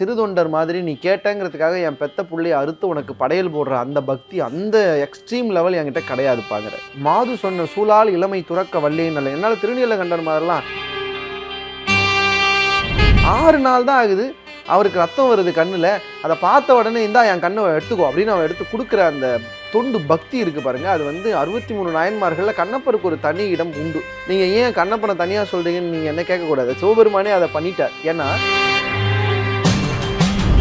சிறுதொண்டர் மாதிரி நீ கேட்டங்கிறதுக்காக என் பெத்த புள்ளையை அறுத்து உனக்கு படையல் போடுற அந்த பக்தி அந்த எக்ஸ்ட்ரீம் லெவல் என்கிட்ட கிடையாதுப்பாங்கிற. மாது சொன்ன சூழால் இளமை துறக்க வல்லேன்னு அல்ல. என்னால் திருநீலகண்டர் மாதிரிலாம் ஆறு நாள் தான் ஆகுது. அவருக்கு ரத்தம் வருது கண்ணில். அதை பார்த்த உடனே இந்தா என் கண்ணை எடுத்துக்கோ அப்படின்னு அவன் எடுத்து கொடுக்குற அந்த தொண்டு பக்தி இருக்கு பாருங்க. அது வந்து அறுபத்தி மூணு நாயன்மார்களில் கண்ணப்பருக்கு ஒரு தனி இடம் உண்டு. நீங்கள் ஏன் கண்ணப்பனை தனியாக சொல்கிறீங்கன்னு நீங்கள் என்ன கேட்கக்கூடாது. சிவபெருமானே அதை பண்ணிட்டார். ஏன்னா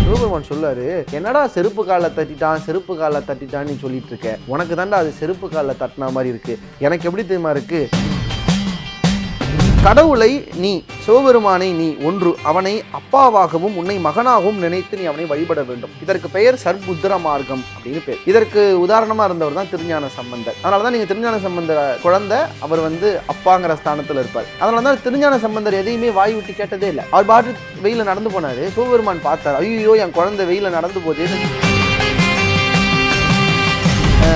சிவபெருமான் சொல்லாரு என்னடா செருப்பு காலை தட்டிட்டான் செருப்பு காலை தட்டிட்டான்னு சொல்லிட்டு இருக்க? உனக்கு தாண்டா அது செருப்பு காலை தட்டின மாதிரி இருக்கு. எனக்கு எப்படி தெரியுமா இருக்கு? கடவுளை நீ சிவபெருமானை நீ ஒன்று அவனை அப்பாவாகவும் உன்னை மகனாகவும் நினைத்து நீ அவனை வழிபட வேண்டும். இதற்கு பெயர் சர்புத்திர மார்க்கம் அப்படின்னு பேர். இதற்கு உதாரணமா இருந்தவர் தான் திருஞான சம்பந்தர். அதனாலதான் நீங்க திருஞான சம்பந்தர் குழந்தை அவர் வந்து அப்பாங்கிற ஸ்தானத்தில் இருப்பார். அதனாலதான் திருஞான சம்பந்தர் எதையுமே வாய் விட்டு கேட்டதே இல்லை. அவர் பாட்டு வெயில நடந்து போனாரு. சிவபெருமான் பார்த்தார். ஐயோ என் குழந்தை வெயில நடந்து போதே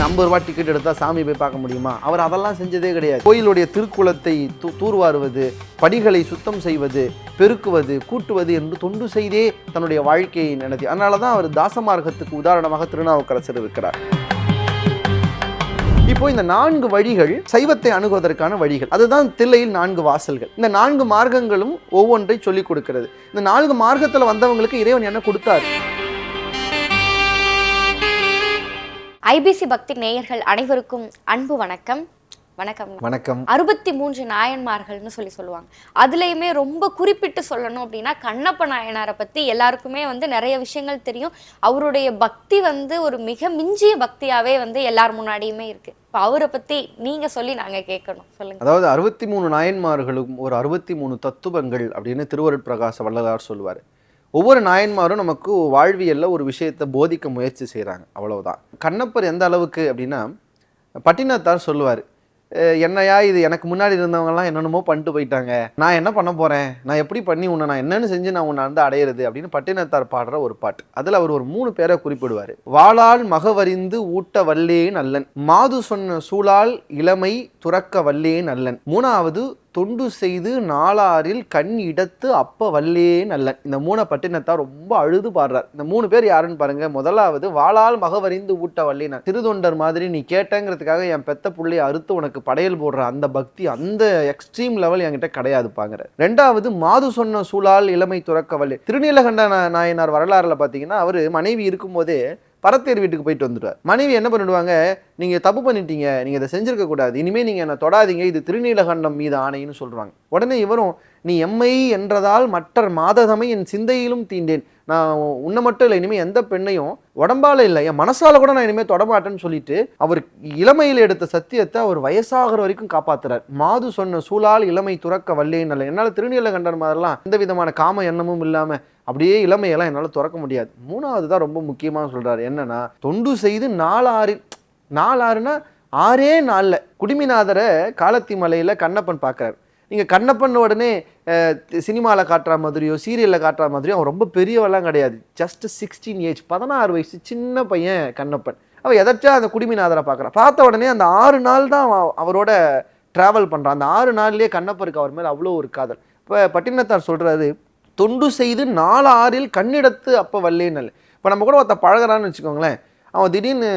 ஐம்பது ரூபா டிக்கெட் எடுத்தால் சாமி போய் பார்க்க முடியுமா? அவர் அதெல்லாம் செஞ்சதே கிடையாது. கோயிலுடைய திருக்குளத்தை தூ தூர்வாருவது படிகளை சுத்தம் செய்வது பெருக்குவது கூட்டுவது என்று தொண்டு செய்தே தன்னுடைய வாழ்க்கையை நடத்தி அதனால தான் அவர் தாசமார்க்கத்துக்கு உதாரணமாக திருநாவுக்கரசர் இருக்கிறார். இப்போ இந்த நான்கு வழிகள் சைவத்தை அணுகுவதற்கான வழிகள். அதுதான் தில்லையில் நான்கு வாசல்கள். இந்த நான்கு மார்க்கங்களும் ஒவ்வொன்றை சொல்லிக் கொடுக்கிறது. இந்த நான்கு மார்க்கத்தில் வந்தவங்களுக்கு இறைவன் என்ன கொடுத்தாரு? ஐபிசி பக்தி நேயர்கள் அனைவருக்கும் அன்பு வணக்கம். வணக்கம். வணக்கம். அறுபத்தி மூன்று நாயன்மார்கள்னு சொல்லி சொல்லுவாங்க. அதுலயுமே ரொம்ப குறிப்பிட்டு சொல்லணும் அப்படின்னா கண்ணப்ப நாயனாரை பத்தி எல்லாருக்குமே வந்து நிறைய விஷயங்கள் தெரியும். அவருடைய பக்தி வந்து ஒரு மிக மிஞ்சிய பக்தியாவே வந்து எல்லார் முன்னாடியுமே இருக்கு. இப்போ அவரை பத்தி நீங்க சொல்லி நாங்க கேட்கணும். சொல்லுங்க. அதாவது அறுபத்தி மூணு நாயன்மார்களும் ஒரு அறுபத்தி மூணு தத்துவங்கள் அப்படின்னு திருவருட்பிரகாச வள்ளலார் சொல்லுவார். ஒவ்வொரு நாயன்மாரும் நமக்கு வாழ்வியல்ல ஒரு விஷயத்தை போதிக்க முயற்சி செய்கிறாங்க அவ்வளவுதான். கண்ணப்பர் எந்த அளவுக்கு அப்படின்னா பட்டினத்தார் சொல்லுவார் என்னையா இது? எனக்கு முன்னாடி இருந்தவங்கலாம் என்னென்னமோ பண்ணிட்டு போயிட்டாங்க. நான் என்ன பண்ண போகிறேன் நான் எப்படி பண்ணி உன்னை நான் என்னென்னு செஞ்சு நான் உன்னை வந்து அடையிறது? அப்படின்னு பட்டினத்தார் பாடுற ஒரு பாட்டு. அதில் அவர் ஒரு மூணு பேரை குறிப்பிடுவார். வாளால் மகவறிந்து ஊட்ட வல்லே நல்லன். மாது சொன்ன சூழால் இளமை துறக்க வல்லே நல்லன். மூணாவது தொண்டு செய்து நாளாரில் கண் இடத்து அப்ப வல்லே நல்லன் இந்த மூணை பட்டினத்தார் ரொம்ப அழுது பாடுறார். இந்த மூணு பேர் யாருன்னு பாருங்க. முதலாவது வாளால் மகவறிந்து ஊட்ட வல்லினார். திருதொண்டர் மாதிரி நீ கேட்டங்கிறதுக்காக என் பெத்த புள்ளையை அறுத்து உனக்கு படையல் போடுற அந்த பக்தி அந்த எக்ஸ்ட்ரீம் லெவல் என்கிட்ட கிடையாதுப்பாங்கிற. ரெண்டாவது மாது சொன்ன சூழால் இளமை துறக்க வல்லி. திருநீலகண்ட நாயனார் வரலாறுல பார்த்தீங்கன்னா அவர் மனைவி இருக்கும்போதே பரத்தேர் வீட்டுக்கு போயிட்டு வந்துடுவார் மனைவி என்ன பண்ணிடுவாங்க? நீங்கள் தப்பு பண்ணிட்டீங்க நீங்கள் இதை செஞ்சிருக்க கூடாது. இனிமேல் நீங்கள் என்னை தொடாதீங்க. இது திருநீலகண்டம் மீது ஆணைன்னு சொல்கிறாங்க உடனே இவரும் நீ எம்மை என்றதால் மற்ற மாததமை என் சிந்தையிலும் தீண்டேன். நான் உன்னை மட்டும் இல்லை இனிமேல் எந்த பெண்ணையும் உடம்பால இல்லை. என் மனசால கூட நான் இனிமேல் தொடமாட்டேன்னு சொல்லிட்டு அவர் இளமையில் எடுத்த சத்தியத்தை அவர் வயசாகிற வரைக்கும் காப்பாத்துறார். மாது சொன்ன சூழால் இளமை துறக்க வல்லேன்னு அல்ல. என்னால் திருநீலகண்டர் மாதிரிலாம் எந்த விதமான காம எண்ணமும் இல்லாமல் அப்படியே இளமையெல்லாம் என்னால் துறக்க முடியாது. மூணாவது தான் ரொம்ப முக்கியமாக சொல்கிறார் என்னன்னா தொண்டு செய்து நாலாறு நாலாறுனா ஆறே நாளில் குடிமிநாதரை காலத்தி மலையில் கண்ணப்பன் பார்க்குறாரு நீங்கள் கண்ணப்பன் உடனே சினிமாவில் காட்டுற மாதிரியோ சீரியலில் காட்டுற மாதிரியோ அவன் ரொம்ப பெரியவெல்லாம் கிடையாது. ஜஸ்ட் சிக்ஸ்டீன் ஏஜ் பதினாறு வயசு சின்ன பையன் கண்ணப்பன். அவன் எதாச்சும் அந்த குடிமிநாதரை பார்க்குறான். பார்த்த உடனே அந்த ஆறு நாள் தான் அவரோட ட்ராவல் பண்ணுறான் அந்த ஆறு நாள்லேயே கண்ணப்பருக்கு அவர் மேலே அவ்வளோ ஒரு காதல். இப்போ பட்டினத்தார் சொல்கிறாரு தொண்டு செய்து நாலு ஆறில் கண்ணிடத்து அப்போ வல்லேன்னு இப்போ நம்ம கூட ஒருத்த பழகுறான்னு வச்சுக்கோங்களேன் அவன் திடீர்னு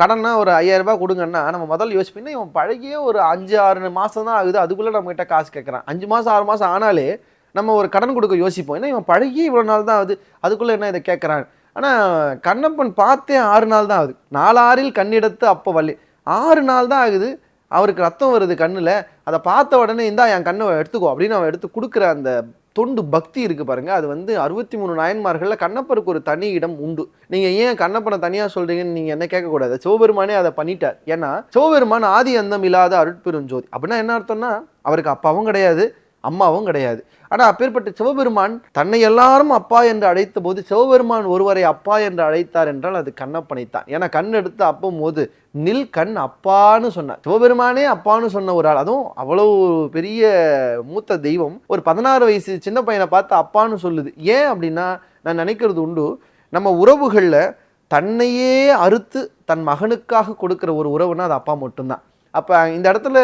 கடன்னா ஒரு ஐயாயிரரூபா கொடுங்கன்னா நம்ம முதல்ல யோசிப்போம்னா இவன் பழகியே ஒரு அஞ்சு ஆறு மாதம் தான் ஆகுது அதுக்குள்ளே நம்மகிட்ட காசு கேட்குறான் அஞ்சு மாதம் ஆறு மாதம் ஆனாலே நம்ம ஒரு கடன் கொடுக்க யோசிப்போம். ஏன்னா இவன் பழகி இவ்வளோ நாள் தான் ஆகுது அதுக்குள்ளே என்ன இதை கேட்குறான் ஆனால் கண்ணப்பன் பார்த்தே ஆறு நாள் தான் ஆகுது. நாலாறில் கண்ணெடுத்து அப்போ வள்ளி ஆறு நாள் தான் ஆகுது அவருக்கு ரத்தம் வருது கண்ணில். அதை பார்த்த உடனே இந்தா என் கண்ணை எடுத்துக்கோ அப்படின்னு அவன் எடுத்து கொடுக்குற அந்த தொண்டு பக்தி இருக்குது பாருங்கள் அது வந்து அறுபத்தி மூணு நாயன்மார்களில் கண்ணப்பருக்கு ஒரு தனி இடம் உண்டு. நீங்கள் ஏன் கண்ணப்பனை தனியாக சொல்கிறீங்கன்னு நீங்கள் என்ன கேட்கக்கூடாது. சிவபெருமானே அதை பண்ணிட்டார். ஏன்னா சிவபெருமான் ஆதி அந்தம் இல்லாத அருட்பெருஞ்சோதி. அப்படின்னா என்ன அர்த்தம்னா அவருக்கு அப்பாவும் கிடையாது. அம்மாவும் கிடையாது. ஆனால் அப்பேற்பட்ட சிவபெருமான் தன்னை எல்லாரும் அப்பா என்று அழைத்த போது சிவபெருமான் ஒருவரை அப்பா என்று அழைத்தார் என்றால் அது கண்ணப்பனைத்தான் ஏன்னா கண் எடுத்து அப்பும் போது நில் கண் அப்பான்னு சொன்னார். சிவபெருமானே அப்பான்னு சொன்ன ஒரு ஆள். அதுவும் அவ்வளோ பெரிய மூத்த தெய்வம். ஒரு பதினாறு வயசு சின்ன பையனை பார்த்து அப்பான்னு சொல்லுது. ஏன் அப்படின்னா நான் நினைக்கிறது உண்டு நம்ம உறவுகளில் தன்னையே அறுத்து தன் மகனுக்காக கொடுக்குற ஒரு உறவுனா அது அப்பா மட்டும்தான். அப்போ இந்த இடத்துல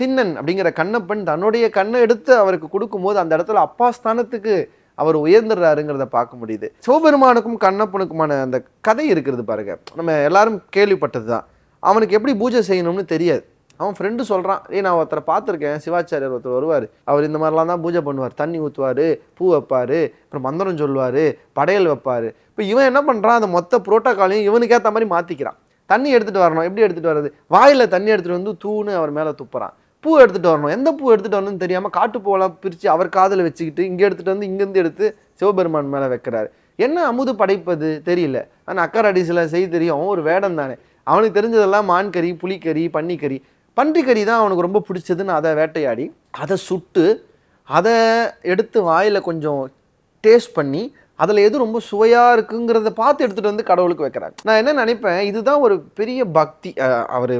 திண்ணன் அப்படிங்கிற கண்ணப்பன் தன்னுடைய கண்ணை எடுத்து அவருக்கு கொடுக்கும்போது அந்த இடத்துல அப்பா ஸ்தானத்துக்கு அவர் உயர்ந்துடுறாருங்கிறத பார்க்க முடியுது. சிவபெருமானுக்கும் கண்ணப்பனுக்குமான அந்த கதை இருக்கிறது பாருங்க. நம்ம எல்லாரும் கேள்விப்பட்டது தான் அவனுக்கு எப்படி பூஜை செய்யணும்னு தெரியாது. அவன் ஃப்ரெண்டு சொல்கிறான் ஏ நான் ஒருத்தரை பார்த்துருக்கேன் சிவாச்சாரியர் ஒருத்தர் வருவார். அவர் இந்த மாதிரிலாம் தான் பூஜை பண்ணுவார். தண்ணி ஊற்றுவார் பூ வைப்பார் அப்புறம் மந்திரம் சொல்லுவார் படையல் வைப்பார். இப்போ இவன் என்ன பண்ணுறான் அந்த மொத்த புரோட்டோக்காலையும் இவனுக்கு ஏற்ற மாதிரி மாற்றிக்கிறான் தண்ணி எடுத்துகிட்டு வரணும். எப்படி எடுத்துகிட்டு வர்றது? வாயில் தண்ணி எடுத்துகிட்டு வந்து தூணு அவர் மேலே துப்புறான். பூ எடுத்துகிட்டு வரணும். எந்த பூ எடுத்துகிட்டு வரணும்னு தெரியாமல் காட்டு போகலாம் பிரித்து அவர் காதில் வச்சுக்கிட்டு இங்கே எடுத்துகிட்டு வந்து இங்கேருந்து எடுத்து சிவபெருமான் மேலே வைக்கிறாரு. என்ன அமுது படைப்பது? தெரியல. ஆனால் அக்கர் அடிசில் செய்ய தெரியும். அவன் ஒரு வேடம் தானே. அவனுக்கு தெரிஞ்சதெல்லாம் மான் கறி பன்னிக்கறி. பன்றிக்கறி தான் அவனுக்கு ரொம்ப பிடிச்சதுன்னு அதை வேட்டையாடி அதை சுட்டு அதை எடுத்து வாயில் கொஞ்சம் டேஸ்ட் பண்ணி அதில் எது ரொம்ப சுவையாக இருக்குங்கிறத பார்த்து எடுத்துகிட்டு வந்து கடவுளுக்கு வைக்கிறாங்க. நான் என்ன நினைப்பேன் இதுதான் ஒரு பெரிய பக்தி. அவர்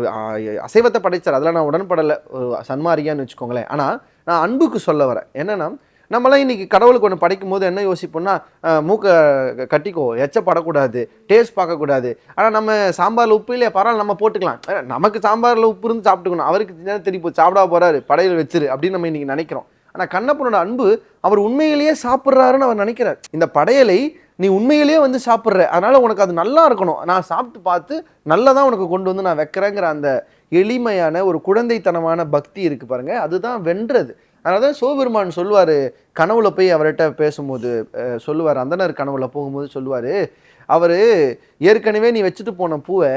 அசைவத்தை படைச்சார். அதெல்லாம் நான் உடன்படலை. ஒரு சன்மாரியான்னு வச்சுக்கோங்களேன். ஆனால் நான் அன்புக்கு சொல்ல வரேன். என்னென்னா நம்மளாம் இன்றைக்கி கடவுளுக்கு ஒன்று படைக்கும் போது என்ன யோசிப்போம்னா மூக்கை கட்டிக்கோ எச்சப்படக்கூடாது டேஸ்ட் பார்க்கக்கூடாது. ஆனால் நம்ம சாம்பாரில் உப்பு இல்லையா? பரவாயில்ல நம்ம போட்டுக்கலாம். நமக்கு சாம்பாரில் உப்பு இருந்து சாப்பிட்டுக்கணும். அவருக்கு தெரியும் சாப்பிடா போகிறாரு படையல் வச்சிரு அப்படின்னு நம்ம இன்னைக்கு நினைக்கிறோம். ஆனால் கண்ணப்பனோட அன்பு அவர் உண்மையிலேயே சாப்பிட்றாருன்னு அவர் நினைக்கிறார். இந்த படையலை நீ உண்மையிலேயே வந்து சாப்பிட்ற அதனால் உனக்கு அது நல்லா இருக்கணும். நான் சாப்பிட்டு பார்த்து நல்லதான் உனக்கு கொண்டு வந்து நான் வைக்கிறேங்கிற அந்த எளிமையான ஒரு குழந்தைத்தனமான பக்தி இருக்குது பாருங்கள் அதுதான் வென்றது. அதனால தான் சிவபெருமான் சொல்லுவார் கனவுல போய் அவர்கிட்ட பேசும்போது சொல்லுவார் அந்தனர் கனவுல போகும்போது சொல்லுவார் அவர் ஏற்கனவே நீ வச்சுட்டு போன பூவை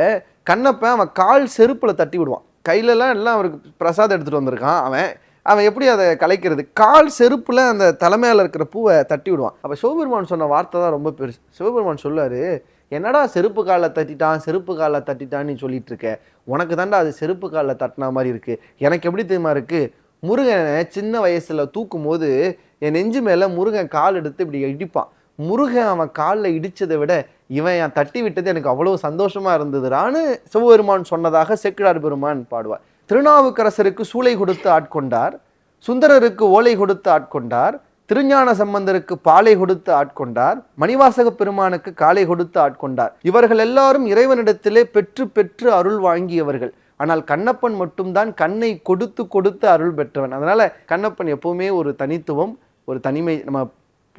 கண்ணப்பன் அவன் கால் செருப்பில் தட்டி விடுவான். கையிலலாம் எல்லாம் அவருக்கு பிரசாதம் எடுத்துகிட்டு வந்திருக்கான் அவன். அவன் எப்படி அதை கலைக்கிறது? கால் செருப்பில் அந்த தலைமையில் இருக்கிற பூவை தட்டி விடுவான். அப்போ சிவபெருமான் சொன்ன வார்த்தை தான் ரொம்ப பெருசு சிவபெருமான் சொல்லாரு என்னடா செருப்பு காலில் தட்டிட்டான் செருப்பு காலில் தட்டிட்டான்னு நீ சொல்லிட்டு இருக்க? உனக்கு தாண்டா அது செருப்பு காலில் தட்டின மாதிரி இருக்குது எனக்கு எப்படி தெரியுமா இருக்குது முருகனை சின்ன வயசில் தூக்கும் போது என் நெஞ்சு மேலே முருகன் கால் எடுத்து இப்படி இடிப்பான். முருகன் அவன் காலில் இடித்ததை விட இவன் என் தட்டி விட்டது எனக்கு அவ்வளோ சந்தோஷமாக இருந்ததுடான்னு சிவபெருமான் சொன்னதாக செக்கிடார் பெருமான் பாடுவார். திருநாவுக்கரசருக்கு சூளை கொடுத்து ஆட்கொண்டார் சுந்தரருக்கு ஓலை கொடுத்து ஆட்கொண்டார் திருஞான சம்பந்தருக்கு பாலை கொடுத்து ஆட்கொண்டார் மணிவாசக பெருமானுக்கு காலை கொடுத்து ஆட்கொண்டார். இவர்கள் எல்லாரும் இறைவனிடத்திலே பெற்று பெற்று அருள் வாங்கியவர்கள். ஆனால் கண்ணப்பன் மட்டும்தான் கண்ணை கொடுத்து கொடுத்து அருள் பெற்றவன். அதனால் கண்ணப்பன் எப்பவுமே ஒரு தனித்துவம் ஒரு தனிமை நம்ம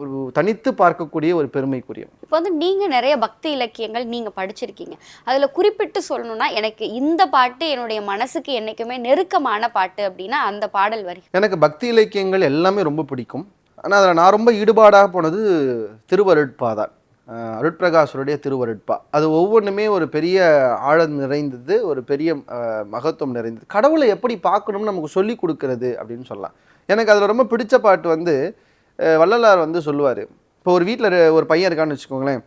ஒரு தனித்து பார்க்கக்கூடிய ஒரு பெருமைக்குரியவன் இப்போ வந்து நீங்க நிறைய பக்தி இலக்கியங்கள் நீங்க படிச்சிருக்கீங்க. அதுல குறிப்பிட்டு சொல்லணும்னா எனக்கு இந்த பாட்டு என்னுடைய மனசுக்கு என்னைக்குமே நெருக்கமான பாட்டு அப்படின்னா அந்த பாடல் வரி. எனக்கு பக்தி இலக்கியங்கள் எல்லாமே ரொம்ப பிடிக்கும். ஆனால் அதில் நான் ரொம்ப ஈடுபாடாக போனது திருவருட்பா தான் அருட்பிரகாசருடைய திருவருட்பா. அது ஒவ்வொன்றுமே ஒரு பெரிய ஆழம் நிறைந்தது ஒரு பெரிய மகத்துவம் நிறைந்தது. கடவுளை எப்படி பார்க்கணும்னு நமக்கு சொல்லி கொடுக்கறது அப்படின்னு சொல்லலாம். எனக்கு அதில் ரொம்ப பிடிச்ச பாட்டு வந்து வள்ளலார் வந்து சொல்லுவார். இப்போ ஒரு வீட்டில் ஒரு பையன் இருக்கான்னு வச்சுக்கோங்களேன்.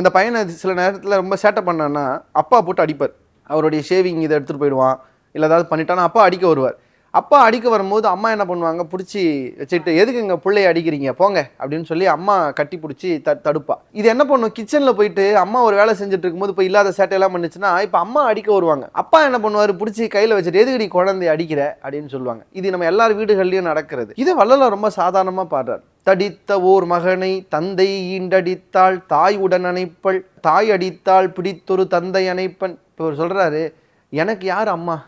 அந்த பையனை சில நேரத்தில் ரொம்ப சேட்டை பண்ணான்னா அப்பா போட்டு அடிப்பார். அவருடைய ஷேவிங் இதை எடுத்துகிட்டு போயிடுவான். இல்லை ஏதாவது பண்ணிட்டானா அப்பா அடிக்க வருவார். அப்பா அடிக்க வரும்போது அம்மா என்ன பண்ணுவாங்க? பிடிச்சி வச்சுட்டு எதுக்கு எங்கள் பிள்ளைய அடிக்கிறீங்க? போங்க. அப்படின்னு சொல்லி அம்மா கட்டி பிடிச்சி த தடுப்பா. இது என்ன பண்ணும்? கிச்சனில் போயிட்டு அம்மா ஒரு வேலை செஞ்சுட்டு இருக்கும்போது இப்போ இல்லாத சேட்டையெல்லாம் பண்ணுச்சுன்னா இப்போ அம்மா அடிக்க வருவாங்க. அப்பா என்ன பண்ணுவார்? பிடிச்சி கையில் வச்சுட்டு எதுக்கடி குழந்தைய அடிக்கிற? அப்படின்னு சொல்லுவாங்க. இது நம்ம எல்லார் வீடுகள்லையும் நடக்கிறது. இது வள்ளலார் ரொம்ப சாதாரணமாக பாடுறார். தடித்த ஓர் மகனை தந்தை ஈண்டடித்தாள் தாய் உடன் அணைப்பள் தாய் அடித்தாள் பிடித்தொரு தந்தை அணைப்பன். இப்போ சொல்கிறாரு எனக்கு யார் அம்மா?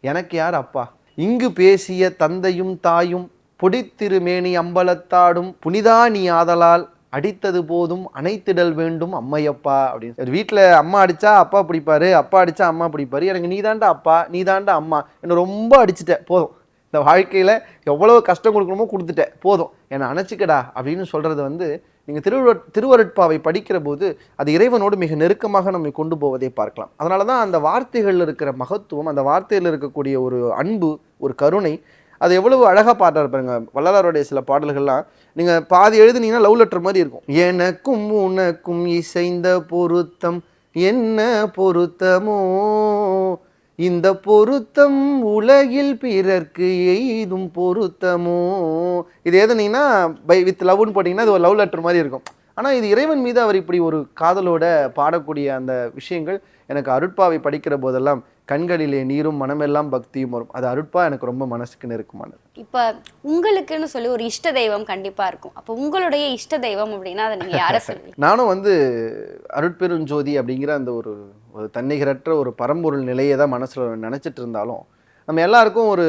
எனக்கு யார் அப்பா? இங்கு பேசிய தந்தையும் தாயும் பொடித்திருமேனி அம்பலத்தாடும் புனிதா நீ ஆதலால் அடித்தது போதும் அணைத்திடல் வேண்டும் அம்மையப்பா அப்படின்னு. ஒரு வீட்டில் அம்மா அடித்தா அப்பா பிடிப்பாரு அப்பா அடித்தா அம்மா பிடிப்பாரு. எனக்கு நீதாண்டா அப்பா நீ தாண்டா அம்மா. என்னை ரொம்ப அடிச்சிட்ட போதும். இந்த வாழ்க்கையில் எவ்வளோ கஷ்டம் கொடுக்கணுமோ கொடுத்துட்டேன் போதும். என்னை அணைச்சிக்கடா அப்படின்னு சொல்கிறது வந்து நீங்கள் திருவரு திருவருட்பாவை படிக்கிற போது அது இறைவனோடு மிக நெருக்கமாக நம்மை கொண்டு போவதை பார்க்கலாம். அதனால தான் அந்த வார்த்தைகளில் இருக்கிற மகத்துவம் அந்த வார்த்தையில் இருக்கக்கூடிய ஒரு அன்பு ஒரு கருணை அது எவ்வளவு அழகாக பாட்டாக பாருங்க. வள்ளலாருடைய சில பாடல்கள்லாம் நீங்கள் பாதி எழுதுனீங்கன்னா லவ் லெட்டர் மாதிரி இருக்கும். எனக்கும் உனக்கும் இசைந்த பொருத்தம் என்ன பொருத்தமோ இந்த பொருத்தம் உலகில் பிறர்க்கு எய்தும் பொருத்தமோ? இது எதுனீங்கன்னா பை வித் லவ்னு போட்டிங்கன்னா இது ஒரு லவ் லெட்டர் மாதிரி இருக்கும். ஆனால் இது இறைவன் மீது அவர் இப்படி ஒரு காதலோட பாடக்கூடிய அந்த விஷயங்கள் எனக்கு அருட்பாவை படிக்கிற போதெல்லாம் கண்களிலே நீரும் மனமெல்லாம் பக்தியும் வரும். அது அருட்பா எனக்கு ரொம்ப மனசுக்கு நெருக்கமானது. இப்ப உங்களுக்குன்னு சொல்லி ஒரு இஷ்ட தெய்வம் கண்டிப்பா இருக்கும். அப்ப உங்களுடைய இஷ்ட தெய்வம் அப்படின்னா அதை நீங்க யாரை சொல்லுவீங்க நானும் வந்து அருட்பெருஞ்சோதி அப்படிங்கிற அந்த ஒரு ஒரு தன்னிகரற்ற ஒரு பரம்பொருள் நிலையை தான் மனசில் நினச்சிட்டு இருந்தாலும் நம்ம எல்லாருக்கும் ஒரு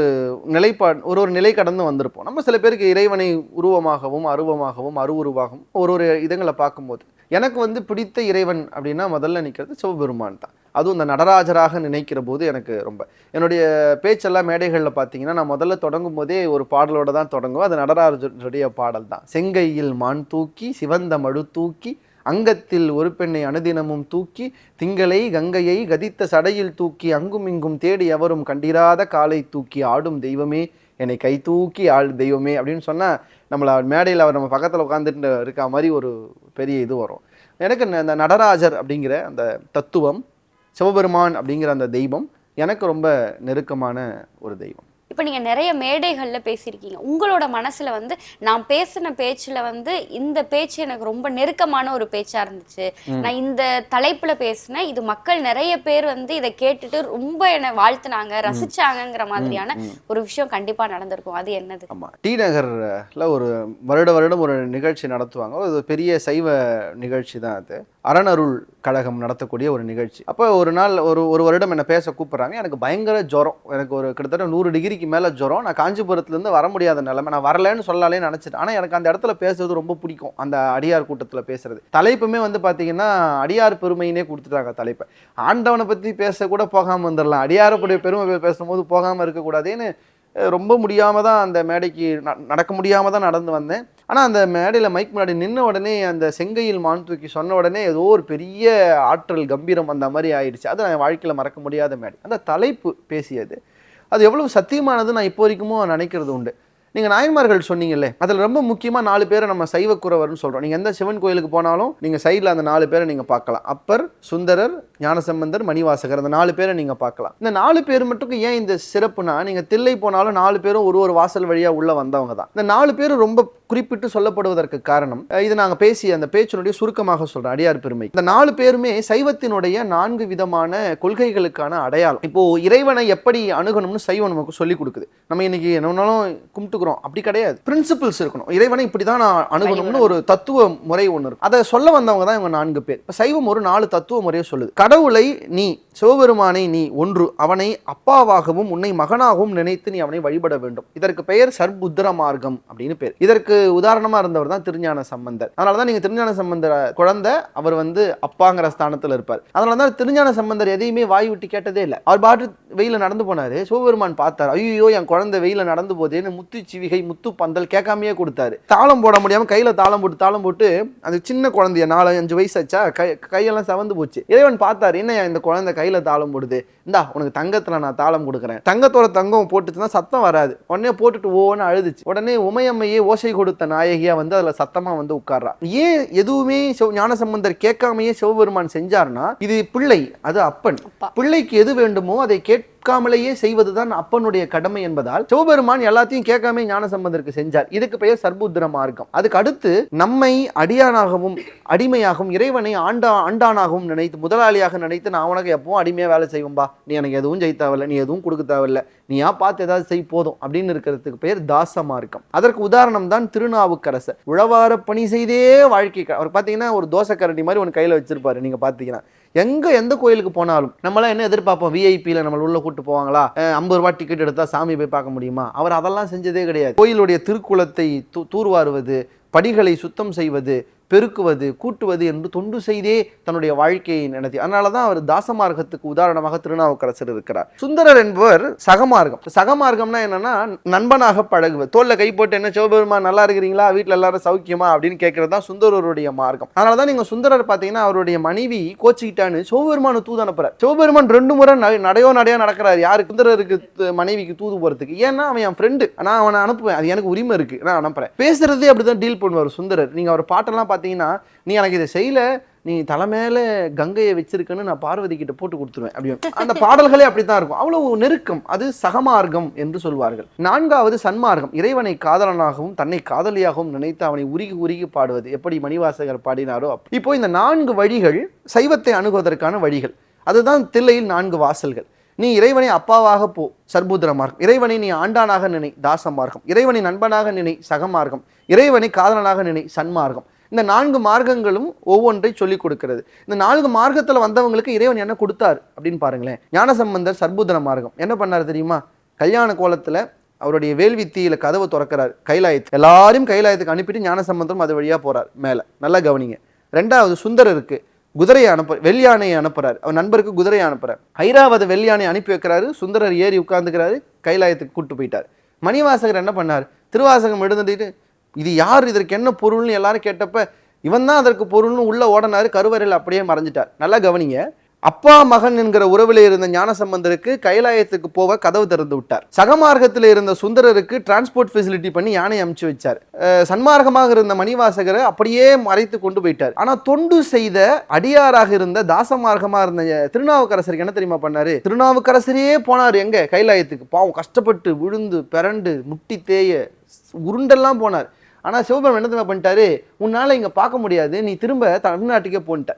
நிலைப்பாடு ஒரு ஒரு நிலை கடந்து வந்திருப்போம். நம்ம சில பேருக்கு இறைவனை உருவமாகவும் அருவமாகவும் அருவுருவாகவும் ஒரு ஒரு இதங்களை பார்க்கும்போது எனக்கு வந்து பிடித்த இறைவன் அப்படின்னா முதல்ல நிற்கிறது சிவபெருமான் தான். அதுவும் இந்த நடராஜராக நினைக்கிற போது எனக்கு ரொம்ப. என்னுடைய பேச்செல்லாம் மேடைகளில் பார்த்தீங்கன்னா நான் முதல்ல தொடங்கும் போதே ஒரு பாடலோட தான் தொடங்குவேன். அது நடராஜருடைய பாடல் தான். செங்கையில் மான் தூக்கி சிவந்த மழு தூக்கி அங்கத்தில் ஒரு பெண்ணை அனுதினமும் தூக்கி திங்களை கங்கையை கதித்த சடையில் தூக்கி அங்கும் இங்கும் தேடி எவரும் கண்டிராத காலை தூக்கி ஆடும் தெய்வமே என்னை கை தூக்கி ஆள் தெய்வமே அப்படின்னு சொன்னால் நம்மளை மேடையில் அவர் நம்ம பக்கத்தில் உட்காந்துட்டு இருக்க மாதிரி ஒரு பெரிய இது வரும். எனக்கு அந்த நடராஜர் அப்படிங்கிற அந்த தத்துவம் சிவபெருமான் அப்படிங்கிற அந்த தெய்வம் எனக்கு ரொம்ப நெருக்கமான ஒரு தெய்வம். இப்போ நீங்க நிறைய மேடைகள்ல பேசியிருக்கீங்க. உங்களோட மனசுல வந்து நான் பேசின பேச்சுல வந்து இந்த பேச்சு எனக்கு ரொம்ப நெருக்கமான ஒரு பேச்சா இருந்துச்சு. நான் இந்த தலைப்புல பேசினேன் இது மக்கள் நிறைய பேர் வந்து இதை கேட்டுட்டு ரொம்ப என்னை வாழ்த்துனாங்க ரசிச்சாங்கங்கிற மாதிரியான ஒரு விஷயம் கண்டிப்பா நடந்திருக்கும். அது என்னது? ஆமாம் டி நகரில் ஒரு வருட வருடம் ஒரு நிகழ்ச்சி நடத்துவாங்க. அது ஒரு பெரிய சைவ நிகழ்ச்சி தான் அது. அறநருள் கழகம் நடத்தக்கூடிய ஒரு நிகழ்ச்சி. அப்போ ஒரு நாள் ஒரு ஒரு வருடம் என்னை பேச கூப்பிட்றாங்க. எனக்கு பயங்கர ஜுரம். எனக்கு ஒரு கிட்டத்தட்ட நூறு டிகிரிக்கு மேலே ஜுரம். நான் காஞ்சிபுரத்துலேருந்து வர முடியாத நிலைமை. நான் வரலைன்னு சொல்லலாலே நினச்சிட்டேன். ஆனால் எனக்கு அந்த இடத்துல பேசுறது ரொம்ப பிடிக்கும். அந்த அடியார் கூட்டத்தில் பேசுறது. தலைப்புமே வந்து பார்த்தீங்கன்னா அடியார் பெருமையினே கொடுத்துட்டாங்க தலைப்பை. ஆண்டவனை பற்றி பேச கூட போகாமல் வந்துடலாம். அடியாரப்புடைய பெருமை பேசும்போது போகாமல் இருக்கக்கூடாதுன்னு ரொம்ப முடியாமல் தான் அந்த மேடைக்கு ந- நடக்க முடியாமல் தான் நடந்து வந்தேன். ஆனால் அந்த மேடையில் மைக் முன்னாடி நின்ன உடனே அந்த செங்கையில் மான் தூக்கி சொன்ன உடனே ஏதோ ஒரு பெரிய ஆற்றல் கம்பீரம் அந்த மாதிரி ஆயிடுச்சு. அது நான் வாழ்க்கையில் மறக்க முடியாத மேடை. அந்த தலைப்பு பேசியது. அது எவ்வளவு சத்தியமானது நான் இப்போ வரைக்குமோ நினைக்கிறது உண்டு. நீங்கள் நாயன்மார்கள் சொன்னீங்களே அதில் ரொம்ப முக்கியமாக நாலு பேரை நம்ம சைவக்குறவர்னு சொல்கிறோம் நீங்கள் எந்த சிவன் கோயிலுக்கு போனாலும் நீங்கள் சைடில் அந்த நாலு பேரை நீங்கள் பார்க்கலாம். அப்பர் சுந்தரர் ஞானசம்பந்தர் மணிவாசகர் அந்த நாலு பேரை நீங்கள் பார்க்கலாம். இந்த நாலு பேர் மட்டும் ஏன் இந்த சிறப்புனா நீங்கள் தில்லை போனாலும் நாலு பேரும் ஒரு ஒரு வாசல் வழியாக உள்ளே வந்தவங்க தான். இந்த நாலு பேரும் ரொம்ப குறிப்பிட்டு சொல்லப்படுவதற்கு காரணம் இது நாங்கள் பேசிய அந்த பேச்சினுடைய சுருக்கமாக சொல்கிறேன் அடியார் பெருமை. இந்த நாலு பேருமே சைவத்தினுடைய நான்கு விதமான கொள்கைகளுக்கான அடையாளம். இப்போ இறைவனை எப்படி அணுகணும்னு சைவம் நமக்கு சொல்லி கொடுக்குது. நம்ம இன்னைக்கு என்ன வேணாலும் கும்பிட்டுக்கிறோம். அப்படி கிடையாது. பிரின்சிபிள்ஸ் இருக்கணும். இறைவனை இப்படி தான் நான் அணுகணும்னு ஒரு தத்துவ முறை ஒன்று இருக்கும் அதை சொல்ல வந்தவங்க தான் இவங்க நான்கு பேர். இப்போ சைவம் ஒரு நாலு தத்துவ முறையை சொல்லுது. கடவுளை நீ சிவபெருமானை நீ ஒன்று அவனை அப்பாவாகவும் உன்னை மகனாகவும் நினைத்து நீ அவனை வழிபட வேண்டும். இதற்கு பெயர் சர்புத்திர மார்க்கம் அப்படின்னு பேர். இதற்கு உதாரணமா இருந்தவர் தான் திருஞான சம்பந்தர். அதனால தான் நீங்க திருஞான சம்பந்தர் குழந்தை அவர் வந்து அப்பாங்கிற ஸ்தானத்துல இருப்பார். அதனால தான் திருஞான சம்பந்தர் எதையுமே வாய் விட்டு கேட்டதே இல்லை. அவர் பாட்டு வெயில நடந்து போனாரு. சிவபெருமான் பார்த்தார். ஐயோ என் குழந்தை வெயில நடந்து போதேன்னு முத்து சிவிகை முத்து பந்தல் கேட்காமையே கொடுத்தாரு. தாளம் போட முடியாம கையில தாளம் போட்டு தாளம் போட்டு அது சின்ன குழந்தைய நாலு அஞ்சு வயசு ஆச்சா கை கையெல்லாம் சவந்து போச்சு. இறைவன் பார்த்தாரு என்ன இந்த குழந்தை கையில தாளம் போடுது? இந்தா உனக்கு தங்கத்துல நான் தாளம் கொடுக்குறேன். தங்கத்தோட தங்கம் போட்டுச்சுன்னா சத்தம் வராது. உடனே போட்டுட்டு ஓன்னு அழுதுச்சு. உடனே உமையம்மையே ஓசை கொடு கொடுத்த நாயகியா வந்து அதுல சத்தமா வந்து உட்கார்றா ஏன் எதுவுமே ஞானசம்பந்தர் கேட்காமையே சிவபெருமான் செஞ்சார்னா இது பிள்ளை அது அப்பன் அப்பா. பிள்ளைக்கு எது வேண்டுமோ அதை கேட்காமலேயே செய்வதுதான் அப்பனுடைய கடமை என்பதால் சிவபெருமான் எல்லாத்தையும் கேட்காம ஞானசம்பந்தருக்கு செஞ்சார். இதுக்கு பெயர் சர்புத்திர மார்க்கம். அதுக்கு அடுத்து நம்மை அடியானாகவும் அடிமையாகவும் இறைவனை ஆண்டா ஆண்டானாகவும் நினைத்து முதலாளியாக நினைத்து நான் உனக்கு எப்பவும் அடிமையாக வேலை செய்வோம்பா நீ எனக்கு எதுவும் செய்ய தேவையில்ல நீ எதுவும் கொடுக்க தேவையில்ல. நீயா பார்த்து ஏதாவது செய் போதும் அப்படின்னு இருக்கிறதுக்கு பெயர் தாச மார்க்கம். அதற்கு உதாரணம் தான் திருநாவுக்கரசர். உழவார பணி செய்தே வாழ்க்கை அவர் பார்த்தீங்கன்னா ஒரு தோசைக்கரண்டி மாதிரி ஒன்று கையில் வச்சிருப்பாரு நீங்க பார்த்தீங்கன்னா எங்கே எந்த கோயிலுக்கு போனாலும் நம்மளாம் என்ன எதிர்பார்ப்போம்? விஐபியில் நம்மள உள்ளே கூட்டு போவாங்களா? ஐம்பது ரூபா டிக்கெட் எடுத்தால் சாமி போய் பார்க்க முடியுமா? அவர் அதெல்லாம் செஞ்சதே கிடையாது. கோயிலுடைய திருக்குளத்தை தூ தூர்வாருவது படிகளை சுத்தம் செய்வது பெருக்குவது கூட்டுவது என்று தொண்டு செய்தே தன்னுடைய வாழ்க்கையை நடத்தி. அதனால தான் அவர் தாசமார்க்கத்துக்கு உதாரணமாக திருநாவுக்கரசர் இருக்கிறார். சுந்தரர் என்பவர் சகமார்க்கம். சகமார்க்கம்னா என்னன்னா நண்பனாக பழகுவது. தோல்ல கை போட்டு என்ன சிவபெருமான் நல்லா இருக்கிறீங்களா? வீட்டில் எல்லாரும் சௌக்கியமா? அப்படின்னு கேட்கறது தான் சுந்தரருடைய மார்க்கம். அதனால தான் நீங்க சுந்தரர் பார்த்தீங்கன்னா அவருடைய மனைவி கோச்சிக்கிட்டான்னு சிவபெருமான தூது அனுப்புறார். சிவபெருமான் ரெண்டு முறை நடையோ நடையோ நடக்கிறார். யாருக்கு சுந்தரருக்கு மனைவிக்கு தூது போறதுக்கு. ஏன்னா அவன் என் ஃப்ரெண்டு நான் அவனை அனுப்புவேன். அது எனக்கு உரிமை இருக்கு. நான் அனுப்புறேன். பேசுறதே அப்படிதான் டீல் பண்ணுவார் சுந்தரர். நீங்க அவர் பாட்டெல்லாம் பார்த்தீங்கன்னா நீ எனக்கு இதை செய்யல நீ தலை மேல கங்கையை வச்சிருக்கன்னு நான் பார்வதி கிட்ட போட்டு கொடுத்துருவேன். அப்படின்னு. அந்த பாடல்களே அப்படித்தான் இருக்கும். அவ்வளவு நெருக்கம். அது சகமார்க்கம் என்று சொல்வார்கள். நான்காவது சன்மார்க்கம். இறைவனை காதலனாகவும் தன்னை காதலியாகவும் நினைத்து அவனை உருகி உருகி பாடுவது. எப்படி மணிவாசகர் பாடினாரோ. இப்போ இந்த நான்கு வழிகள் சைவத்தை அணுகுவதற்கான வழிகள். அதுதான் தில்லையில் நான்கு வாசல்கள். நீ இறைவனை அப்பாவாக போ சர்புத்திர மார்க்கம். இறைவனை நீ ஆண்டானாக நினை தாச மார்க்கம். இறைவனை நண்பனாக நினை சகமார்க்கம். இறைவனை காதலனாக நினை சன்மார்க்கம். இந்த நான்கு மார்க்கங்களும் ஒவ்வொன்றை சொல்லிக் கொடுக்கிறது. இந்த நான்கு மார்க்கத்தில் வந்தவங்களுக்கு இறைவன் என்ன கொடுத்தார் அப்படின்னு பாருங்களேன். ஞானசம்பந்தர் சர்புதன மார்க்கம். என்ன பண்ணார் தெரியுமா? கல்யாண கோலத்தில் அவருடைய வேல்வித்தியில் கதவை திறக்கிறார் கைலாயத்து எல்லாரையும் கைலாயத்துக்கு அனுப்பிட்டு ஞானசம்பந்தரும் அது வழியாக போறார் மேலே. நல்லா கவனிங்க. ரெண்டாவது சுந்தரருக்கு குதிரையை அனுப்ப வெள்ளியானையை அனுப்புறாரு. அவர் நண்பருக்கு குதிரையை அனுப்புறார். ஐராவத வெள்ளியானை அனுப்பி வைக்கிறாரு. சுந்தரர் ஏறி உட்கார்ந்துக்கிறாரு. கைலாயத்துக்கு கூட்டு போயிட்டார். மணிவாசகர் என்ன பண்ணார்? திருவாசகம் எழுந்துட்டு இது யார்? இதற்கு என்ன பொருள்னு எல்லாரும் கேட்டப்ப இவன் தான் அதற்கு பொருள்னு உள்ள ஓடனாரு கருவறையில் அப்படியே மறைஞ்சிட்டார். நல்லா கவனிங்க. அப்பா மகன் என்கிற உறவில் இருந்த ஞானசம்பந்தருக்கு கைலாயத்துக்கு போக கதவு திறந்து விட்டார். சகமார்க்கத்தில் இருந்த சுந்தரருக்கு டிரான்ஸ்போர்ட் ஃபெசிலிட்டி பண்ணி யானை அமுச்சு வச்சார். சன்மார்க்கமாக இருந்த மணிவாசகரை அப்படியே மறைத்து கொண்டு போயிட்டார். ஆனால் தொண்டு செய்த அடியாராக இருந்த தாசமார்க்கமாக இருந்த திருநாவுக்கரசருக்கு என்ன தெரியுமா பண்ணாரு? திருநாவுக்கரசரையே போனார் எங்க? கைலாயத்துக்கு. பாவம் கஷ்டப்பட்டு விழுந்து பிறண்டு முட்டி தேய உருண்டெல்லாம் போனார். ஆனால் சிவபெருமன் என்ன தெரியுமா பண்ணிட்டாரு? உன்னால் இங்கே பார்க்க முடியாது நீ திரும்ப தமிழ்நாட்டுக்கே போன்ட்ட.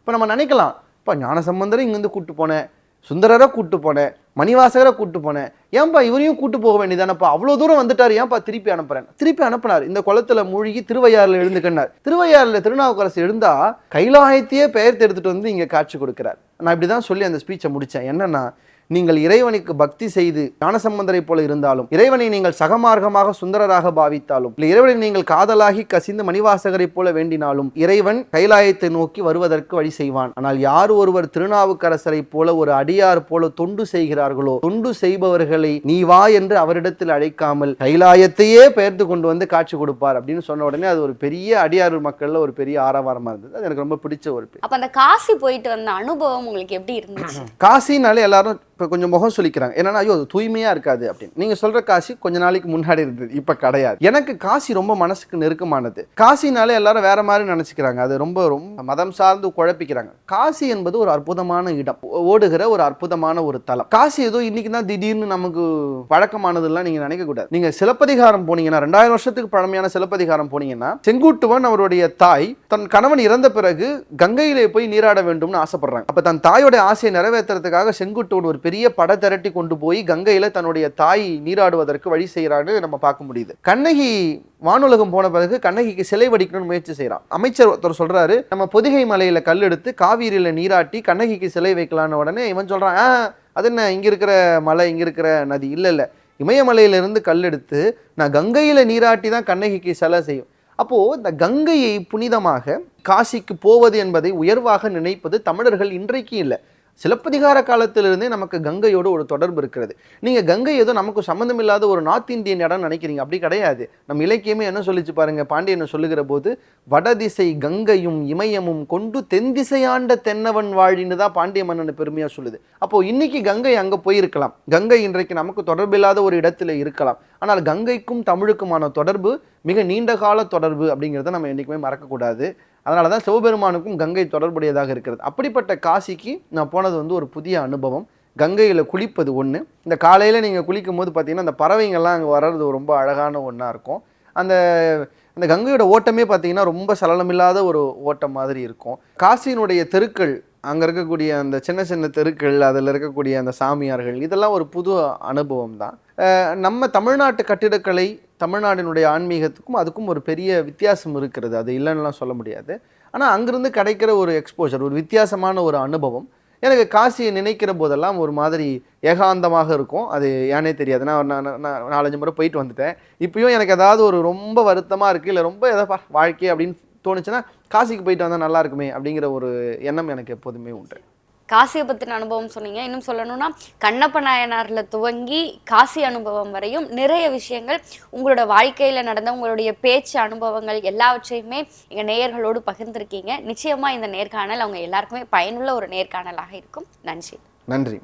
இப்போ நம்ம நினைக்கலாம் இப்போ ஞானசம்பந்தரை இங்கேருந்து கூப்பிட்டு போனேன் சுந்தரரை கூப்பிட்டு போனேன் மணிவாசகரை கூட்டு போனேன். ஏன்பா இவரையும் கூட்டு போக வேண்டியதானப்பா? அவ்வளோ தூரம் வந்துட்டார் ஏன்பா திருப்பி அனுப்புறேன் திருப்பி அனுப்புனார். இந்த குளத்துல மூழ்கி திருவையாறுல எழுந்துக்கன்னார் திருவையாறுல திருநாவுக்கரசு எழுந்தா கைலாயத்தையே பெயர்த்து எடுத்துகிட்டு வந்து இங்கே காட்சி கொடுக்குறார். நான் இப்படி தான் சொல்லி அந்த ஸ்பீச்சை முடித்தேன் என்னென்னா நீங்கள் இறைவனுக்கு பக்தி செய்து ஞானசம்பந்தரை போல இருந்தாலும் இறைவனை நீங்கள் சகமார்க்கமாக சுந்தரராக பாவித்தாலும் இல்லை இறைவனை நீங்கள் காதலாகி கசிந்து மணிவாசகரை போல வேண்டினாலும் இறைவன் கைலாயத்தை நோக்கி வருவதற்கு வழி செய்வான். ஆனால் யார் ஒருவர் திருநாவுக்கரசரை போல ஒரு அடியார் போல தொண்டு செய்கிறார்களோ தொண்டு செய்பவர்களை நீ வா என்று அவரிடத்தில் அழைக்காமல் கைலாயத்தையே பெயர்த்து கொண்டு வந்து காட்சி கொடுப்பார் அப்படின்னு சொன்ன உடனே அது ஒரு பெரிய அடியார் மக்கள்ல ஒரு பெரிய ஆரவாரமா இருந்தது. அது எனக்கு ரொம்ப பிடிச்ச ஒரு அப்ப அந்த காசி போயிட்டு வந்த அனுபவம் உங்களுக்கு எப்படி இருந்துச்சு? காசினாலே எல்லாரும் இப்போ கொஞ்சம் முகம் சொல்லிக்கிறாங்க என்னன்னா ஐயோ அது இருக்காது அப்படின்னு. நீங்கள் சொல்கிற காசி கொஞ்ச நாளைக்கு முன்னாடி இருந்தது இப்போ கிடையாது. எனக்கு காசி ரொம்ப மனசுக்கு நெருக்கமானது. காசினாலே எல்லாரும் வேற மாதிரி நினச்சிக்கிறாங்க. அது ரொம்ப ரொம்ப மதம் சார்ந்து குழப்பிக்கிறாங்க. காசி என்பது ஒரு அற்புதமான இடம். ஓ- ஓடுகிற ஒரு அற்புதமான ஒரு தலம். காசி ஏதோ இன்னைக்கு தான் திடீர்னு நமக்கு பழக்கமானதெல்லாம் நீங்கள் நினைக்கக்கூடாது நீங்கள் சிலப்பதிகாரம் போனீங்கன்னா ரெண்டாயிரம் வருஷத்துக்கு பழமையான சிலப்பதிகாரம் போனீங்கன்னா செங்குட்டுவன் அவருடைய தாய் தன் கணவன் இறந்த பிறகு கங்கையிலே போய் நீராட வேண்டும்னு ஆசைப்படுறாங்க. அப்போ தன் தாயோட ஆசையை நிறைவேற்றுறதுக்காக செங்குட்டுவன் ஒரு பெரிய பெரிய படை திரட்டி கொண்டு போய் கங்கையில் தன்னுடைய தாய் நீராடுவதற்கு வழி செய்கிறான்னு நம்ம பார்க்க முடியுது. கண்ணகி வானுலகம் போன பிறகு கண்ணகிக்கு சிலை வடிக்கணும்னு முயற்சி செய்கிறான் அமைச்சர் ஒருத்தர் சொல்கிறாரு நம்ம பொதிகை மலையில் கல் எடுத்து காவிரியில் நீராட்டி கண்ணகிக்கு சிலை வைக்கலான்னு உடனே இவன் சொல்கிறான் "ஆ, அது என்ன இங்கே இருக்கிற மலை இங்கே இருக்கிற நதி? இல்லை இல்லை. இமயமலையிலிருந்து கல் எடுத்து நான் கங்கையில் நீராட்டி தான் கண்ணகிக்கு சிலை செய்யும். அப்போது இந்த கங்கையை புனிதமாக காசிக்கு போவது என்பதை உயர்வாக நினைப்பது தமிழர்கள் இன்றைக்கு இல்லை. சிலப்பதிகார காலத்திலிருந்தே நமக்கு கங்கையோடு ஒரு தொடர்பு இருக்கிறது. நீங்கள் கங்கை ஏதோ நமக்கு சம்மந்தம் இல்லாத ஒரு நார்த் இந்தியன் இடம் நினைக்கிறீங்க. அப்படி கிடையாது. நம்ம இலக்கியமே என்ன சொல்லிச்சு பாருங்க? பாண்டியனை சொல்லுகிற போது வடதிசை கங்கையும் இமயமும் கொண்டு தென் திசையாண்ட தென்னவன் வாழின்னு தான் பாண்டிய மன்னன் பெருமையாக சொல்லுது. அப்போது இன்னைக்கு கங்கை அங்கே போயிருக்கலாம். கங்கை இன்றைக்கு நமக்கு தொடர்பில்லாத ஒரு இடத்துல இருக்கலாம். ஆனால் கங்கைக்கும் தமிழுக்குமான தொடர்பு மிக நீண்ட கால தொடர்பு அப்படிங்கிறத நம்ம என்றைக்குமே மறக்கக்கூடாது. அதனால தான் சிவபெருமானுக்கும் கங்கை தொடர்புடையதாக இருக்கிறது. அப்படிப்பட்ட காசிக்கு நான் போனது வந்து ஒரு புதிய அனுபவம். கங்கையில் குளிப்பது ஒன்று இந்த காலையில் நீங்கள் குளிக்கும் போது பார்த்தீங்கன்னா அந்த பறவைங்கள்லாம் அங்கே வர்றது ரொம்ப அழகான ஒன்றா இருக்கும். அந்த அந்த கங்கையோட ஓட்டமே பார்த்தீங்கன்னா ரொம்ப சலனமில்லாத ஒரு ஓட்டம் மாதிரி இருக்கும். காசியினுடைய தெருக்கள் அங்கே இருக்கக்கூடிய அந்த சின்ன சின்ன தெருக்கள் அதில் இருக்கக்கூடிய அந்த சாமியார்கள் இதெல்லாம் ஒரு புது அனுபவம் தான் நம்ம தமிழ்நாட்டு கட்டிடக்கலை தமிழ்நாட்டினுடைய ஆன்மீகத்துக்கும் அதுக்கும் ஒரு பெரிய வித்தியாசம் இருக்கிறது. அது இல்லைன்னுலாம் சொல்ல முடியாது. ஆனால் அங்கேருந்து கிடைக்கிற ஒரு எக்ஸ்போஜர் ஒரு வித்தியாசமான ஒரு அனுபவம் எனக்கு காசியை நினைக்கிற போதெல்லாம் ஒரு மாதிரி ஏகாந்தமாக இருக்கும். அது ஏனே தெரியாது. நான் நான் நான் நாலஞ்சு முறை போயிட்டு வந்துட்டேன். இப்பயும் எனக்கு ஏதாவது ஒரு ரொம்ப வருத்தமாக இருக்குது இல்லை ரொம்ப எதப்பா வாழ்க்கை அப்படின்னு தோணுச்சுன்னா காசிக்கு போயிட்டு வந்தால் நல்லா இருக்குமே அப்படிங்கிற ஒரு எண்ணம் எனக்கு எப்போதுமே உண்டு. காசியை பற்றின அனுபவம் சொன்னீங்க. இன்னும் சொல்லணும்னா கண்ணப்ப நாயனாரில் துவங்கி காசி அனுபவம் வரையும் நிறைய விஷயங்கள் உங்களோட வாழ்க்கையில நடந்த உங்களுடைய பேச்சு அனுபவங்கள் எல்லாவற்றையுமே எங்க நேயர்களோடு பகிர்ந்திருக்கீங்க. நிச்சயமா இந்த நேர்காணல் அவங்க எல்லாருக்குமே பயனுள்ள ஒரு நேர்காணலாக இருக்கும். நன்றி. நன்றி.